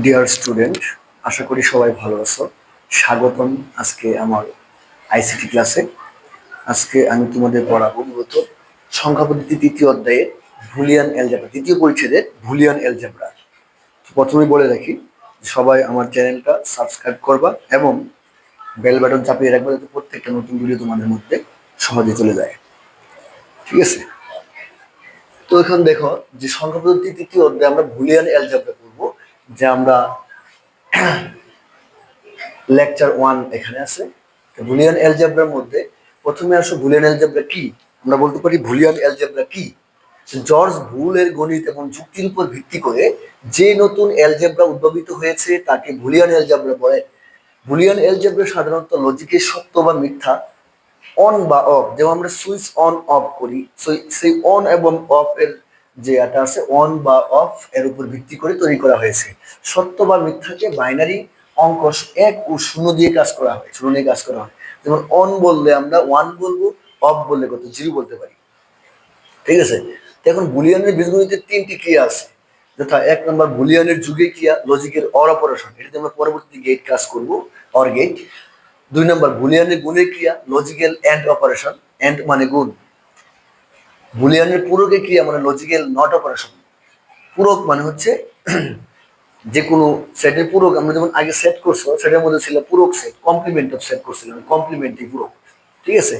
Dear student আশা করি সবাই ভালো আছো। স্বাগতম আজকে আমার আইসিটি ক্লাসে আজকে আমি তোমাদের পড়াবো মূলত সংখ্যা পদ্ধতি তৃতীয় অধ্যায়ে ভুলিয়ান অ্যালজেব্রা দ্বিতীয় পরিচ্ছেদের ভুলিয়ান অ্যালজেব্রা প্রথমে বলে রাখি, সবাই আমার চ্যানেলটা সাবস্ক্রাইব করবা এবং বেল বাটন চাপিয়ে রাখবে যাতে প্রত্যেকটা নতুন ভিডিও তোমাদের মধ্যে সহজে চলে যায়। ঠিক আছে? তো এখন দেখো যে সংখ্যা পদ্ধতি তৃতীয় অধ্যায়ে আমরা ভুলিয়ান করব যে আমরা লেকচার ওয়ান এখানে আছে। বুলিয়ান অ্যালজেব্রার মধ্যে প্রথমে আসো বুলিয়ান অ্যালজেব্রা কি? আমরা বলতে পারি বুলিয়ান অ্যালজেব্রা কি? জর্জ ভুলের গণিত এবং যুক্তির উপর ভিত্তি করে যে নতুন অ্যালজেব্রা উদ্ভাবিত হয়েছে তাকে বুলিয়ান অ্যালজেব্রা বলে। বুলিয়ান অ্যালজেব্রা সাধারণত লজিকের সত্য বা মিথ্যা অন বা অফ যেমন আমরা সুইচ অন অফ করি। সেই অন এবং অফ এর যে এটা আছে অন বা অফ এর উপর ভিত্তি করে তৈরি করা হয়েছে। সত্য বা মিথ্যাকে বাইনারি অঙ্ক এক ও শূন্য দিয়ে কাজ করা হয়, শূন্য দিয়ে কাজ করা হয়। যেমন অন বললে আমরা ওয়ান বলব অফ বললে কত? জিরো বলতে পারি। ঠিক আছে? এখন বুলিয়ানের বীজগণিতের তিনটি ক্রিয়া আছে। যথা এক নম্বর বুলিয়ানের যুগে ক্রিয়া, লজিকের অর অপারেশন। এটাতে আমরা পরবর্তী গেট কাজ করব অর গেট দুই নম্বর বুলিয়ানের গুণের ক্রিয়া লজিক্যাল এন্ড অপারেশন এন্ড মানে গুণ। বুলিয়ানের পূরকের ক্রিয়া মানে লজিক্যাল নট অপারেশন পূরক মানে হচ্ছে যে কোনো সেটের পূরক, আমরা যেমন আগে সেট করছ সেটার মধ্যে ছিল পূরক সেট কমপ্লিমেন্ট অফ সেট করছিলাম কমপ্লিমেন্টারি পূরক, ঠিক আছে?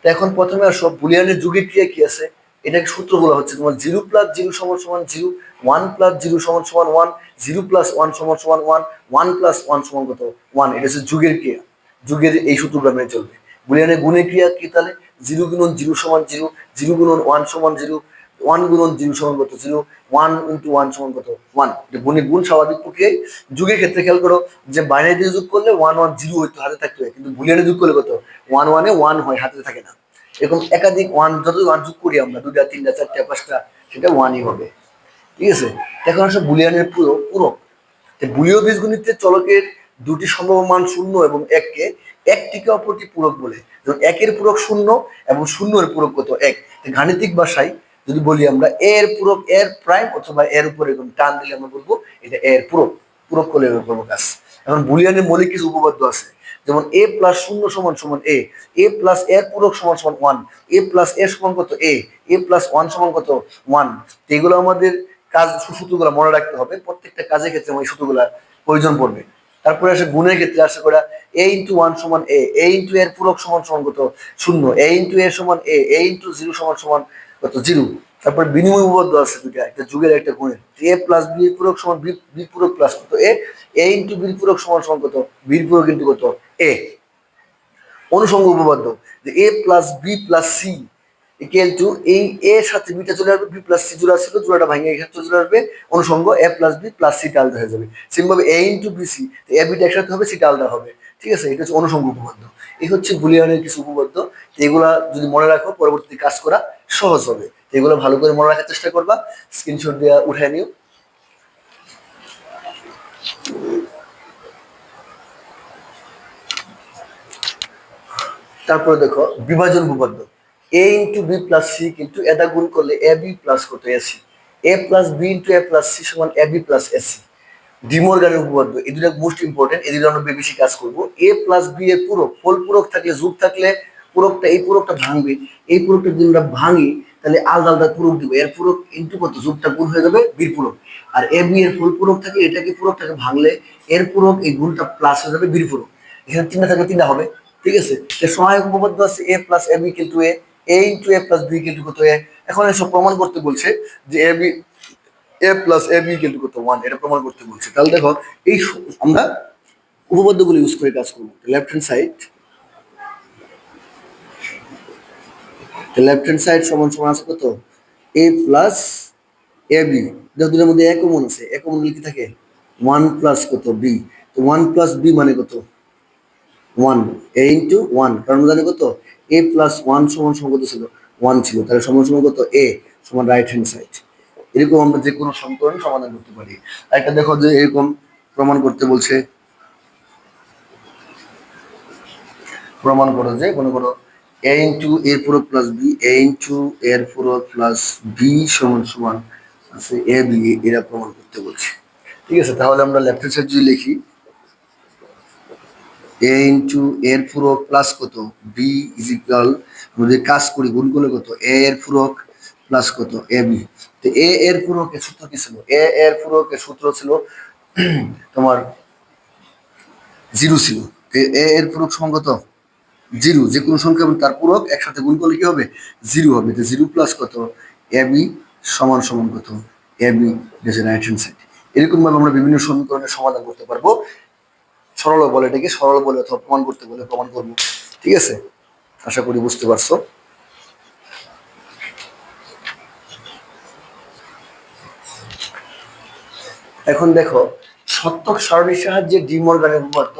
তো এখন প্রথমে আসো, বুলিয়ানের যুগের ক্রিয়া কি আছে? এটাকে সূত্র বলা হচ্ছে, তোমার জিরো প্লাস জিরো সমান সমান জিরো ওয়ান প্লাস জিরো সমান সমান ওয়ান জিরো প্লাস ওয়ান সমান সমান ওয়ান ওয়ান প্লাস ওয়ান সমান কত? ওয়ান এটা হচ্ছে যুগের ক্রিয়া। যুগের এই সূত্রগুলো মেনে চলবে। বুলিয়ানের গুণের ক্রিয়া কি তাহলে? জিরো গুণন জিরো সমান জিরো জিরো গুণন ওয়ান সমান জিরো, ওয়ান গুণন জিরো সমান কত জিরো, ওয়ান ইন্টু ওয়ান সমান কত ওয়ান। গুণে গুণ স্বাভাবিক প্রক্রিয়ায় যুগের ক্ষেত্রে খেয়াল করো যে বাইনারি দিয়ে যোগ করলে ওয়ান ওয়ান জিরো হইতো হাতে থাকতে হয় কিন্তু বুলিয়ানে যোগ করলে কত? ওয়ান ওয়ানে ওয়ান হয়, হাতে থাকে না। এরকম একাধিক ওয়ান যত ওয়ান যোগ করি আমরা দুটা তিনটা, চারটা, পাঁচটা, সেটা ওয়ানই হবে। ঠিক আছে? এখন আসলে বুলিয়ানের পুরো পূরক তো বুলীয় বীজগণিতের চলকের দুটি সম্ভব মান শূন্য এবং এককে একটিকে অপরটি পূরক বলে। যেমন একের পূরক শূন্য এবং শূন্যের পূরক কত এক গাণিতিক ভাষায় যদি বলি আমরা এর পূরক এর প্রাইম অথবা এর উপর এরকম টান দিলে আমরা বলব এটা এর পূরক। পূরক করলে করব কাজ এখন বুলিয়ানের মৌলিক কিছু উপপাদ্য আছে। যেমন এ প্লাস শূন্য সমান সমান এ এ প্লাস এর পূরক সমান সমান ওয়ান, এ প্লাস এর সমান কত এ এ প্লাস ওয়ান সমান কত ওয়ান। এগুলো আমাদের কাজ সূত্রগুলো মনে রাখতে হবে। প্রত্যেকটা কাজের ক্ষেত্রে আমার এই সূত্রগুলার প্রয়োজন পড়বে। তারপরে আসে গুণের ক্ষেত্রে আসে করা এ ইন্টু ওয়ান সমান এ এ ইন্টু এর পূরক সমান সমান কত? শূন্য। এ ইন্টু এর সমান এ এ ইন্টু জিরো সমান সমান কত? জিরো তারপর বিনিময় উপপাদ্য আছে দুইটা, একটা যুগের, একটা গুণের। এ প্লাস বি পূরক সমান বি বি পূরক প্লাস কত? এ এ ইন্টু বির পূরক সমান সমান কত? বির পূরক ইন্টু কত? এ অনুসঙ্গ উপপাদ্য যে A plus B plus C equal to এই এর সাথে বিটা চলে আসবে, বি প্লাস সি জোড়া ছিল জোড়াটা ভাঙে এখানে চলে আসবে অনুসঙ্গ এ প্লাস বি প্লাস সিটা আলাদা হয়ে যাবে। সেমভাবে A into B C A beta একসাথে হবে সিটা আলাদা হবে। ঠিক আছে? এটা হচ্ছে অনুসঙ্গ উপপাদ্য। এই হচ্ছে বুলিয়ানের কিছু উপপাদ্য। এগুলা যদি মনে রাখো, পরবর্তী কাজ করা সহজ হবে। এগুলো ভালো করে মনে রাখার চেষ্টা করবা। স্ক্রিনশট দিয়ে উঠে নিও। তারপরে দেখো, বিভাজন উপপাদ্য। A into B plus C কিন্তু এটা গুণ করলে এ বি প্লাস কত AC A plus B into A plus C সমান এ বি প্লাস এসি ডিমোরগানের উপপাদ্য, এই দুটো মোস্ট ইম্পর্টেন্ট এদিকে আমরা বেশি কাজ করব। এ প্লাস বি এর পূরক ফল পূরক থাকলে, যুগ থাকলে পূরকটা, এই পূরকটা ভাঙবে, এই পূরকটা যদি আমরা ভাঙি, তাহলে আলাদা আলাদা পূরক দিব। এর পূরক ইন্টু কত? যুগটা গুণ হয়ে যাবে বীর পূরক। আর এ বি এর ফুল পূরক থাকে, এটাকে পূরকটাকে ভাঙলে এর পূরক, এই গুণটা প্লাস হয়ে যাবে বীর পূরক। এখানে তিনটা থাকলে তিনটা হবে, ঠিক আছে? সহায়ক উপপাদ্য আছে এ প্লাস এ বি কিন্তু A A into A plus B কিন্তু কত? এ, এখন এসব প্রমাণ করতে বলছে যে A B A plus A B কিন্তু কত? ওয়ান এটা প্রমাণ করতে বলছে। তাহলে দেখো, এই আমরা উপপাদ্যগুলো ইউজ করে কাজ করব। Left hand side left hand side সমান সমান আছে কত? এ প্লাস এ বি দেখো দুটোর মধ্যে এক কমন আছে। এক কমন কি থাকে? ওয়ান প্লাস কত? বি তো ওয়ান প্লাস বি মানে কত? ওয়ান এ ইন্টু ওয়ান কারণ জানি কত? এ প্লাস ওয়ান সমান কত ছিল ওয়ান ছিল। তাহলে সমান সমান কত? এ সমান রাইট হ্যান্ড সাইড এরকম আমরা যে কোনো সমীকরণ সমাধান করতে পারি। একটা দেখো যে এরকম প্রমাণ করতে বলছে। প্রমাণ করো যে মনে করো এ ইন্টু এর পূরক প্লাস বি এ ইন্টু এর পূরক প্লাস বি সমান সমান আছে এ বি এরা প্রমাণ করতে বলছে। ঠিক আছে, তাহলে আমরা লেফট সাইড যদি লিখি এ ইন্টু এর পূরক প্লাস কত? বি ইজ ইকুয়াল আমরা কাজ করি গুণ করলে কত? এ এর পূরক প্লাস কত? এ বি তো এ এর পূরকের সূত্র কি ছিল? এ এর পূরকের সূত্র ছিল তোমার জিরো ছিল। এ এর পূরক কত? জিরো। যে কোনো সংখ্যা এবং তার পূরক একসাথে গুণ করলে কি হবে? জিরো হবে। তো জিরো প্লাস কত? এ বি সমান সমান কত? A B right hand side এরকমভাবে আমরা বিভিন্ন সমীকরণের সমাধান করতে পারব। সরল বলে এটাকে, সরল বলে অথবা প্রমাণ করতে বলে প্রমাণ করব। ঠিক আছে? আশা করি বুঝতে পারছ। এখন দেখো, সত্যক সারণীর সাহায্যে ডি মর্গানের উপপাদ্য,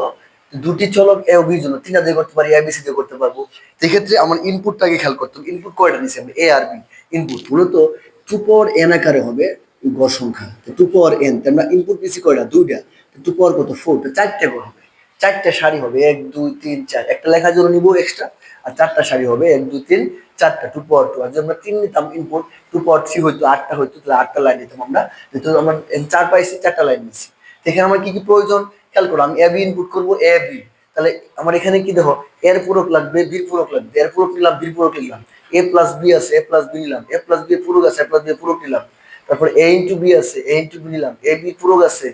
দুটি চলক এ বির জন্য, তিনটা দিয়ে করতে পারি, এ, বি, সি দিয়ে করতে পারব। সেক্ষেত্রে আমার ইনপুটটাকে খেয়াল করতে হবে। ইনপুট কয়টা নিচ্ছি আমি? এ আর বি। ইনপুট মূলত টু পাওয়ার এন আকারে হবে গড় সংখ্যা। টু পাওয়ার এন আমরা ইনপুট নিচ্ছি কয়টা? দুইটা। পাওয়ার কত? ফোর চারটে গড় হবে। চারটে শাড়ি হবে, এক, দুই, তিন, চার। একটা লেখার জন্য নিবো এক্সট্রা আর চারটা শাড়ি হবে, এক, দুই, তিন, চারটা টু পাওয়ার টু আর যদি আমরা তিন নিতাম ইনপুট টু পাওয়ার থ্রি হইতো, আটটা হইতো, তাহলে আটটা লাইন নিতাম আমরা। যেহেতু আমরা চার পাইছি, চারটা লাইন নিচ্ছি এখানে আমার কি কি প্রয়োজন? খেয়াল করো, আমি এ বি ইনপুট করব এ বি তাহলে আমার এখানে কি দেখো, এর পূরক লাগবে বির পূরক লাগবে। এর পূরক নিলাম বির পূরক নিলাম। এ প্লাস বি আছে এ প্লাস বি নিলাম। এ প্লাস বি পূরক আছে এ প্লাস বি পূরক নিলাম। তারপর এ ইন্টু বি আছে এ ইন্টু বি নিলাম। এ বি পূরক আছে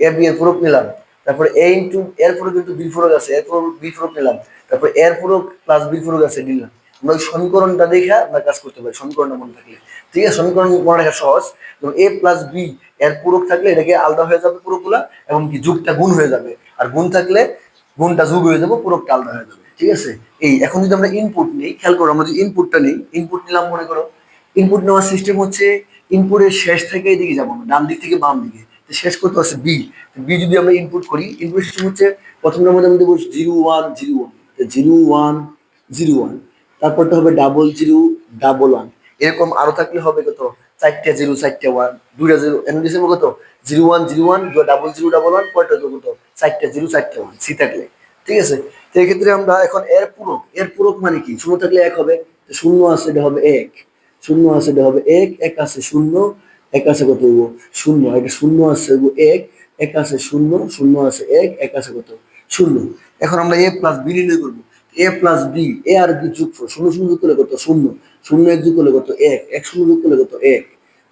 এ বি এর পূরক নিলাম। তারপরে এ ইন্টু এর পূরক কিন্তু বি পূরক আছে এর পূরক বি পূরক নিলাম। তারপর এর পূরক প্লাস বি পূরক আছে নিলাম আমরা ওই সমীকরণটা দেখে আমরা কাজ করতে পারি, সমীকরণটা মনে থাকলে। ঠিক আছে, সমীকরণ মনে রাখা সহজ। যেমন এ প্লাস বি এর পূরক থাকলে এটাকে আলাদা হয়ে যাবে পুরোগুলা এবং কি যুগটা গুণ হয়ে যাবে। আর গুণ থাকলে গুণটা যোগ হয়ে যাবে পুরোটা আলাদা হয়ে যাবে। ঠিক আছে? এই, এখন যদি আমরা ইনপুট নিই, খেয়াল করো আমরা যদি ইনপুটটা নেই ইনপুট নিলাম মনে করো। ইনপুট নেওয়ার সিস্টেম হচ্ছে ইনপুটের শেষ থেকে এদিকে যাব, ডান দিক থেকে বাম দিকে। শেষ করতে হচ্ছে বি বি যদি আমরা ইনপুট করি ইনপুট সিস্টেম হচ্ছে প্রথম নাম্বার মধ্যে বলছি zero one zero one zero one zero one তারপরটা হবে ডাবল জিরো ডাবল ওয়ান এরকম আরও থাকলে হবে কত? চারটে জিরো চারটে ওয়ান দুইটা জিরো এন ডিসেম্বর কত? Zero one zero one double zero double one পরটা তো কত? চারটে জিরো চারটে ওয়ান সি থাকলে। ঠিক আছে? তো এক্ষেত্রে আমরা এখন এর পূরক এর পূরক মানে কি? শূন্য থাকলে এক হবে, শূন্য আছে এটা হবে এক, শূন্য আছে এটা হবে এক এক আছে শূন্য এক আছে কত হইব? শূন্য। এটা শূন্য আছে এক এক আছে শূন্য শূন্য আছে এক এক আছে কত? শূন্য। এখন আমরা এ প্লাস বি নির্ণয় করব। এ প্লাস বি এ আর বি যুগ শূন্য শূন্য যোগ করলে কত? শূন্য। শূন্য এক যোগ করলে কত? এক। এক শূন্য যোগ করলে কত? এক।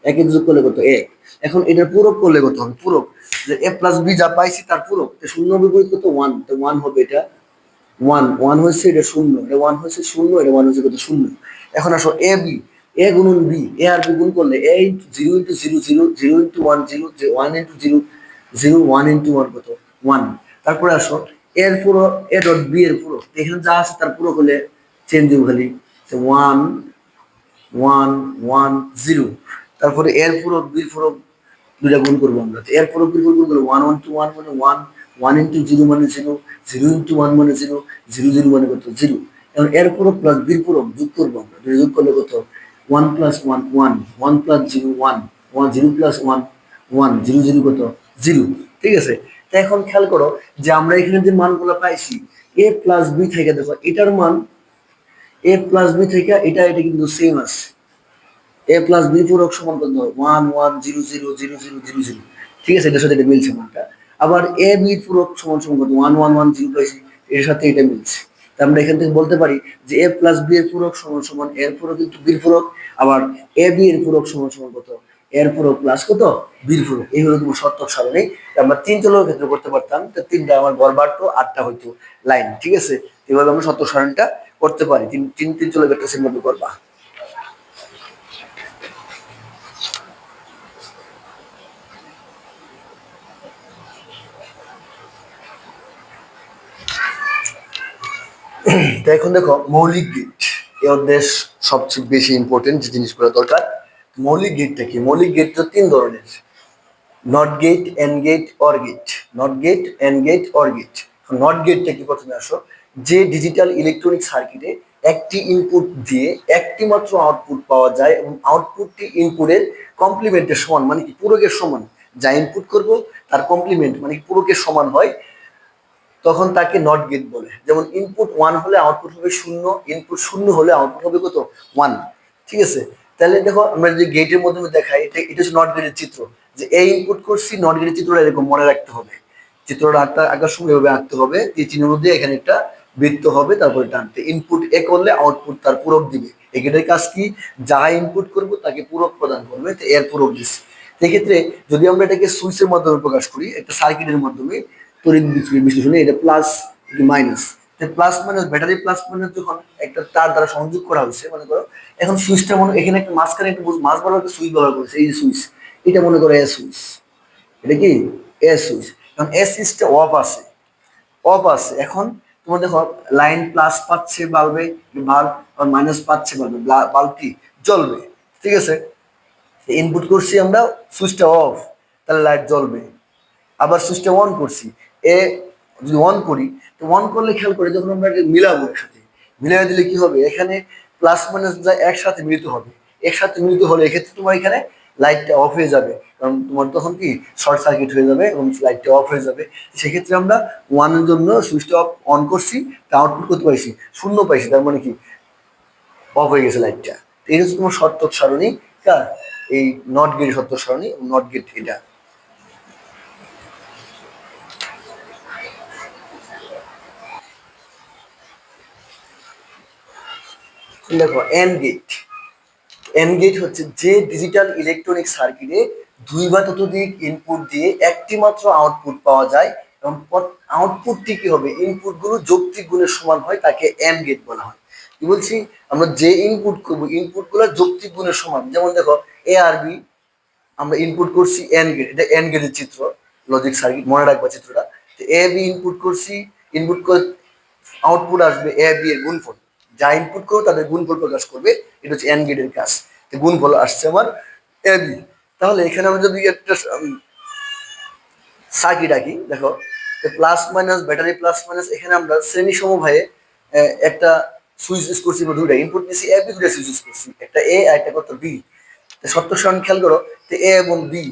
এক এক যোগ করলে কত? এক। এখন এটার পূরক করলে কত হবে? পূরক। যে এ প্লাস বি যা পাইছি তার পূরক। শূন্য বিপরীত কত? ওয়ান তো ওয়ান হবে এটা ওয়ান ওয়ান হচ্ছে এটা শূন্য। এটা ওয়ান হচ্ছে শূন্য। এটা ওয়ান হচ্ছে কত? শূন্য। এখন আসো এ বি এ গুণন বি এ আর বি গুণ করলে A into zero into zero zero zero into one zero one into zero zero one into one কত? ওয়ান তারপরে আসো, এর পুরো এ ডট বি এর পুরো। এখানে যা আছে তার পুরো হলে চেঞ্জ দিব খালি। ওয়ান ওয়ান ওয়ান জিরো তারপরে এর পুরো বির পুরো দুইটা গুণ করব আমরা। এর পুরো বির পুরো গুণ করব ওয়ান ওয়ান টু ওয়ান মানে ওয়ান ওয়ান ইন্টু জিরো মানে জিরো জিরো ইন্টু ওয়ান মানে জিরো জিরো জিরো মানে কত? জিরো এবং এর পুরো প্লাস বির পুরো যোগ করব আমরা। যোগ করলে কত? One plus one one one plus zero one one zero plus one one zero zero কত? জিরো ঠিক আছে? তো এখন খেয়াল করো যে আমরা এখানে যে মানগুলো পাইছি এ প্লাস বি থেকে, দেখো, এটার মান এ প্লাস বি থেকে, এটা এটা কিন্তু সেম আছে। এ প্লাস বি পূরক সমান কত? One one zero zero zero zero zero zero ঠিক আছে? এটার সাথে এটা মিলছে মানটা। আবার এ বি পূরক সমান সমান কত? ওয়ান ওয়ান ওয়ান জিরো পাইছি, এটার সাথে এটা মিলছে। আমরা এখান থেকে বলতে পারি যে এ প্লাস বি এর পূরক সমান সমান এর পূরক কিন্তু বির পূরক, আবার এ বি এর পূরক সমান সমান কত? এর পূরক প্লাস কত? বির পূরক। এই হলো তোমার সত্যক সারণী। আমরা তিন চলের ক্ষেত্রে করতে পারতাম, তো তিনটা আমার গড় বাড়তো, আটটা হইতো লাইন ঠিক আছে? এভাবে আমরা সত্যক সারণীটা করতে পারি। তিন তিন তিন চলের ক্ষেত্রে সেভাবে করবা। তো এখন দেখো, মৌলিক গেট এ অধ্যায় সবচেয়ে বেশি ইম্পর্টেন্ট যে জিনিসগুলো দরকার, মৌলিক গেটটা কি? মৌলিক গেট তো তিন ধরনের। Not gate and gate or gate not gate and gate or gate not গেটটা কি প্রথমে আসো? যে ডিজিটাল ইলেকট্রনিক সার্কিটে একটি ইনপুট দিয়ে একটি মাত্র আউটপুট পাওয়া যায় এবং আউটপুটটি ইনপুটের কমপ্লিমেন্টের সমান মানে কি পূরকের সমান। যা ইনপুট করব, তার কমপ্লিমেন্ট মানে পূরকের সমান হয় তখন তাকে নট গেট বলে। যেমন ইনপুট ওয়ান হলে আউটপুট হবে শূন্য ইনপুট শূন্য হলে আউটপুট হবে কত? ওয়ান ঠিক আছে? তাহলে দেখো আমরা যে গেটের মাধ্যমে দেখাই, এটা এটা হচ্ছে নট গেটের চিত্র। যে এই ইনপুট করছি নট গেটের চিত্রটা এরকম মনে রাখতে হবে। চিত্রটা আঁকতে, আঁকার সময় এভাবে আঁকতে হবে। এই চিহ্নের মধ্যে এখানে একটা বৃত্ত হবে, তারপরে টানতে ইনপুট এ করলে আউটপুট তার পূরক দিবে। এই গেটের কাজ কি? যা ইনপুট করব, তাকে পূরক প্রদান করবে। তো এর পূরক দিচ্ছে সেক্ষেত্রে যদি আমরা এটাকে সুইচের মাধ্যমে প্রকাশ করি, একটা সার্কিটের মাধ্যমে তড়িৎ বিশ্লেষণ- এটা plus minus plus minus battery plus minus যখন একটা তার দ্বারা সংযোগ করা হয়েছে, মনে করো, এখন সুইচটা মনে, এখানে একটা মাঝখানে একটা মাঝ বড় একটা সুইচ ব্যবহার করেছে, এই সুইচ এটা মনে করো এ সুইচ এটা কি? এ সুইচ কারণ এ সুইচটা অফ আছে অফ আছে, এখন তোমার দেখো লাইন প্লাস পাচ্ছে বাল্বে, বাল্ব আর মাইনাস পাচ্ছে বাল্বে বাল্বটি জ্বলবে, ঠিক আছে? ইনপুট করছি আমরা সুইচটা অফ তাহলে লাইট জ্বলবে, আবার সুইচটা অন করছি এ যদি অন করি, তো অন করলে খেয়াল করে যখন আমরা মিলাবো একসাথে, মিলাই দিলে কি হবে? এখানে প্লাস মাইনাস যা একসাথে মিলিত হবে। একসাথে মিলিত হলে এক্ষেত্রে তোমার এখানে লাইটটা অফ হয়ে যাবে। কারণ তোমার তখন কি? শর্ট সার্কিট হয়ে যাবে এবং লাইটটা অফ হয়ে যাবে। সেক্ষেত্রে আমরা ওয়ানের জন্য সুইচটা অফ অন করছি, তা আউটপুট করতে পারছি, শূন্য পাইছি, তার মানে কি? অফ হয়ে গেছে লাইটটা এই হচ্ছে তোমার শর্ত সারণী কার এই নট গেট সত্য সারণী নট গেট এটা। দেখো এন গেট এন গেট হচ্ছে যে ডিজিটাল ইলেকট্রনিক সার্কিটে দুই বা ততোধিক ইনপুট দিয়ে একটি মাত্র আউটপুট পাওয়া যায় এবং আউটপুটটি কি হবে? ইনপুটগুলো যৌক্তিক গুণের সমান হয়, তাকে এন গেট বলা হয়। কি বলছি? আমরা যে ইনপুট করব ইনপুটগুলো যৌক্তিক গুণের সমান। যেমন দেখো এ আর বি আমরা ইনপুট করছি এন গেট এটা এন গেটের চিত্র লজিক সার্কিট মনে রাখবা চিত্রটা। এ বি ইনপুট করছি ইনপুট করে আউটপুট আসবে এ বি এর গুণফল। যা ইনপুট করো তাদের গুণফল প্রকাশ করবে। এটা হচ্ছে এন গেটের কাজ তো গুণফল আসছে আমার এ বি তাহলে এখানে আমরা যদি একটা সার্কিট আঁকি, দেখো plus minus battery plus minus এখানে আমরা শ্রেণি সমভাবে একটা সুইচ ইউজ করছি বা দুইটা ইনপুট দিয়েছি এ বি দুইটা সুইচ ইউজ করছি। একটা এ আর একটা কত বি সত্য খেয়াল করো, তো এ এবং বি